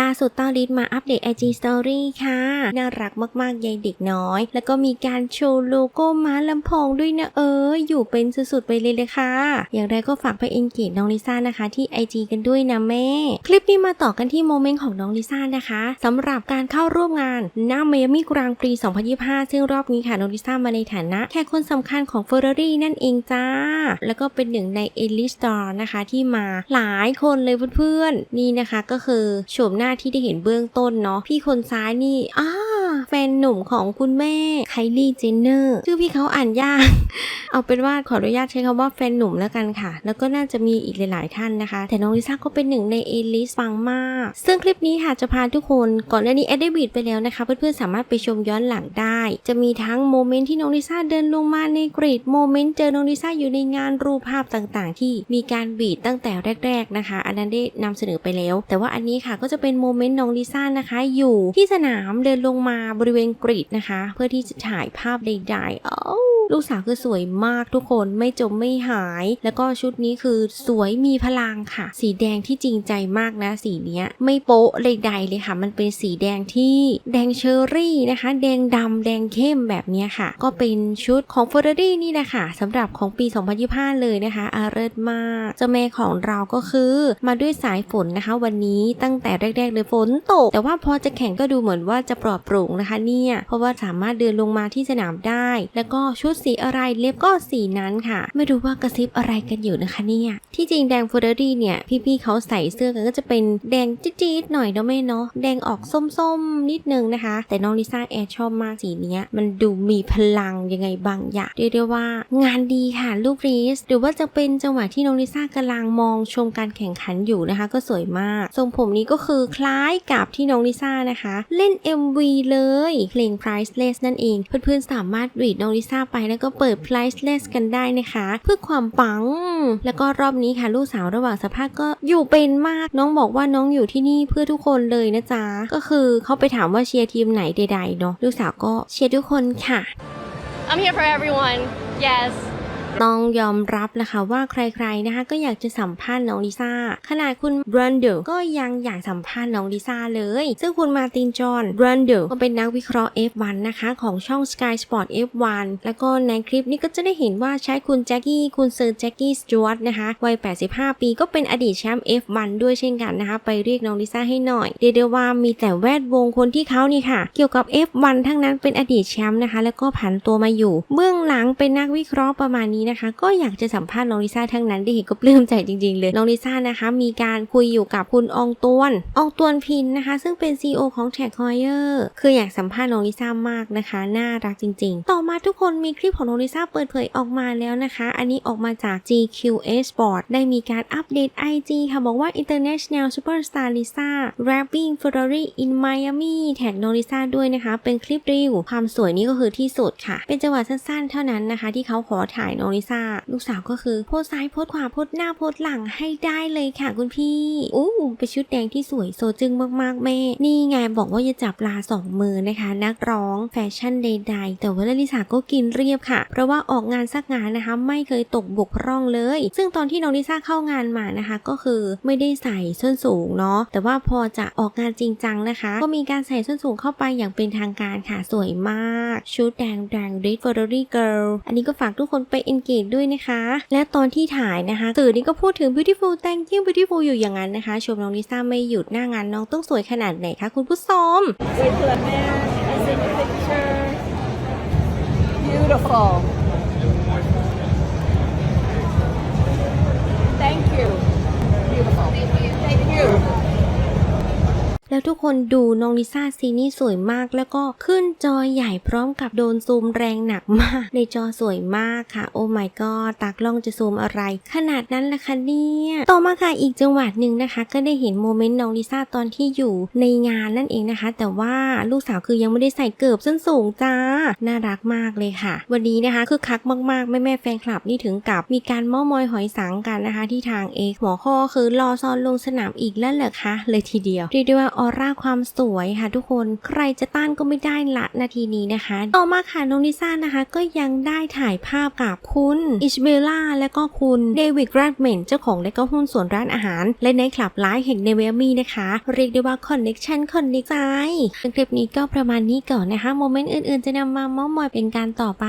ล่าสุดต้าลิศมาอัปเดต IG Story ค่ะ น่ารักมากๆ ยายเด็กน้อย แล้วก็มีการโชว์โลโก้ม้าลำโพงด้วยนะเออ อยู่เป็นสุดๆ ไปเลยเลยค่ะ อย่างไรก็ฝากไปเอนเกจน้องลิซ่านะคะ ที่ IG กันด้วยนะแม่ คลิปนี้มาต่อกันที่โมเมนต์ของน้องลิซ่านะคะสำหรับการเข้าร่วมงานหน้า Miami Grand Prix 2025 ซึ่งรอบนี้ค่ะ น้องลิซ่ามาในฐานะแขกคนสำคัญของ Ferrari นั่นเองจ้า แล้วก็เป็นหนึ่งใน Elite Star นะคะที่มาหลายคนเลยเพื่อนๆนี่นะคะก็คือโฉมหน้าที่ได้เห็นเบื้องต้นเนาะพี่คนซ้ายนี่อ้า แฟนหนุ่มของคุณแม่ไคลี่เจนเนอร์ชื่อพี่เขาอ่านยาก เอาเป็นว่าขออนุญาตใช้คำว่าแฟนหนุ่มแล้วกันค่ะ แล้วก็น่าจะมีอีกหลาย ๆ ท่านนะคะ แต่น้องลิซ่าก็เป็นหนึ่งในเอลิสฟังมาก ซึ่งคลิปนี้ค่ะจะพาทุกคนก่อนหน้านี้แอดได้บีดไปแล้วนะคะ เพื่อน ๆ สามารถไปชมย้อนหลังได้ จะมีทั้งโมเมนต์ที่น้องลิซ่าเดินลงมาในกรีดโมเมนต์เจอน้องลิซ่าอยู่ในงานรูปภาพต่าง ๆ ที่มีการบีดตั้งแต่แรก ๆ นะคะ อันนั้นได้นำเสนอไปแล้ว แต่ว่าอันนี้ค่ะก็จะเป็นโมเมนต์น้องลิซ่านะคะ อยู่ที่สนามเดินลงมาบริเวณกรีดนะคะ เพื่อที่จะถ่ายภาพใดๆเอ้ ลูกสาวคือสวยมากทุกคนไม่จมไม่หาย แล้วก็ชุดนี้คือสวยมีพลังค่ะ สีแดงที่จริงใจมากนะสีเนี้ย ไม่โป๊ะใดๆเลยค่ะ มันเป็นสีแดงที่แดงเชอร์รี่นะคะ แดงดำแดงเข้มแบบเนี้ยค่ะ ก็เป็นชุดของ f e r r a r i นี่นะคะสำหรับของปี 2025 เลยนะคะอาเริศมากเจ้าแม่ของเราก็คือมาด้วยสายฝนนะคะ วันนี้ตั้งแต่แรกๆเลยฝนตก แต่ว่าพอจะแข่งก็ดูเหมือนว่าจะปลอดโปร่งนะคะเนี่ยเพราะว่าสามารถเดินลงมาที่สนามได้ แล้วก็ชุดสีอะไรเล็บก็สีนั้นค่ะ ไม่รู้ว่ากระซิบอะไรกันอยู่นะคะเนี่ย ที่จริงแดงเฟอร์รารี่เนี่ย พี่ๆเขาใส่เสื้อกันก็จะเป็นแดงจี๊ดๆหน่อยเนาะแม่เนาะแดงออกส้มๆนิดนึงนะคะ แต่น้องลิซ่าแอร์ชอบมากสีเนี้ย มันดูมีพลังยังไงบางอย่างเรียกได้ว่างานดีค่ะลูกรีสหรือว่าจะเป็นจังหวะที่น้องลิซ่ากำลังมองชมการแข่งขันอยู่นะคะ ก็สวยมาก ทรงผมนี้ก็คือคล้ายกับที่น้องลิซ่านะคะ เล่น MV เลยเพลง Priceless นั่นเอง เพื่อนๆสามารถรีดน้องลิซ่าไปแล้วก็เปิด Priceless กันได้นะคะ เพื่อความปัง แล้วก็รอบนี้ค่ะลูกสาวระหว่างสภาพก็อยู่เป็นมากน้องบอกว่าน้องอยู่ที่นี่เพื่อทุกคนเลยนะจ๊ะก็คือเขาไปถามว่าเชียร์ทีมไหนใดๆเนาะลูกสาวก็เชียร์ทุกคนค่ะ I'm here for everyone. Yes. ต้องยอมรับนะคะว่าใครๆนะคะก็อยากจะสัมภาษณ์น้องลิซ่าขนาดคุณบรันเดลก็ยังอยากสัมภาษณ์น้องลิซ่าเลย ซึ่งคุณมาตินจอห์นบรันเดลก็เป็นนักวิเคราะห์ F1 นะคะของช่อง Sky Sport F1 แล้วก็ในคลิปนี้ก็จะได้เห็นว่าใช้คุณแจ็คกี้คุณเซอร์แจ็คกี้สจวตนะคะวัย 85 ปีก็เป็นอดีตแชมป์ F1 ด้วยเช่นกันนะคะไปเรียกน้องลิซ่าให้หน่อยเรียกได้ว่ามีแต่แวดวงคนที่เขานี่ค่ะ เกี่ยวกับ F1 ทั้งนั้นเป็นอดีตแชมป์นะคะ แล้วก็ผันตัวมาอยู่ เบื้องหลังเป็นนักวิเคราะห์ประมาณนี้นะคะ ก็อยากจะสัมภาษณ์น้องลิซ่าทั้งนั้นด้เห็นก็ปลื้มใจจริงๆเลยน้องลิซ่านะคะ มีการคุยอยู่กับคุณองตวนองตวนพินนะคะ ซึ่งเป็น CEO ของ Tag Heuer คืออยากสัมภาษณ์น้องลิซ่ามากนะคะ น่ารักจริง ๆ ต่อมาทุกคนมีคลิปของน้องลิซ่าเปิดเผยออกมาแล้วนะคะ อันนี้ออกมาจาก GQA Sport ได้มีการอัปเดต IG ค่ะบอกว่า International Superstar Lisa Rapping Ferrari in Miami แท็กน้องลิซ่าด้วยนะคะ เป็นคลิปรีวิวความสวยนี่ก็คือที่สุดค่ะ เป็นจังหวะสั้นๆ เท่านั้นนะคะ ที่เขาขอถ่ายน้องลิซ่า ลูกสาวก็คือโพสซ้ายโพสขวาโพสหน้าโพสหลังให้ได้เลยค่ะคุณพี่อู้เป็นชุดแดงที่สวยโซจึงมากๆแม่ นี่ไงบอกว่าอย่าจับลาสองมือนะคะ นักร้องแฟชั่นใดๆ แต่ว่าลิซ่าก็กินเรียบค่ะ เพราะว่าออกงานสักงานนะคะ ไม่เคยตกบกพร่องเลย ซึ่งตอนที่น้องลิซ่าเข้างานมานะคะ ก็คือไม่ได้ใส่ส้นสูงเนาะแต่ว่าพอจะออกงานจริงจังนะคะ ก็มีการใส่ส้นสูงเข้าไปอย่างเป็นทางการค่ะสวยมาก ชุดแดงแดง Red Ferrari Girl อันนี้ก็ฝากทุกคนไปอินด้วยนะคะ และตอนที่ถ่ายนะคะสื่อนี่ก็พูดถึง beautiful thank you beautiful อยู่อย่างนั้นนะคะ ชมน้องลิซ่าไม่หยุดหน้างานน้องต้องสวยขนาดไหนคะคุณผู้ชม Wait แล้วทุกคนดูน้องลิซ่าซีนี่สวยมาก แล้วก็ขึ้นจอใหญ่พร้อมกับโดนซูมแรงหนักมาก ในจอสวยมากค่ะ โอ้ my god ตากล้องจะซูมอะไร ขนาดนั้นล่ะคะเนี่ยต่อมาค่ะอีกจังหวัดหนึ่งนะคะ ก็ได้เห็นโมเมนต์น้องลิซ่าตอนที่อยู่ในงานนั่นเองนะคะ แต่ว่าลูกสาวคือยังไม่ได้ใส่เกิบส้นสูงจ้าน่ารักมากเลยค่ะ วันนี้นะคะคือคักมากๆแม่แม่แฟนคลับนี่ถึงกับมีการเม้อมอยหอยสังกันนะคะ ที่ทางเอกหมอข้อคือรอซอนลงสนามอีกแล้วเหรอคะเลยทีเดียวเรียกได้ว่าอออร่าความสวยค่ะทุกคนใครจะต้านก็ไม่ได้ละนาทีนี้นะคะ ต่อมาค่ะน้องลิซ่านะคะก็ยังได้ถ่ายภาพกับคุณอิชเบลล่าและก็คุณเดวิดแรดเมนเจ้าของและก็หุ้นส่วนร้านอาหาร และในคลับไลฟ์แห่งในเวลมีนะคะ เรียกได้ว่าคอนเน็กชันคอนเน็กใจคลิปนี้ก็ประมาณนี้ก่อนนะคะโมเมนต์อื่นๆ จะนำมามอบมอยเป็นการต่อไป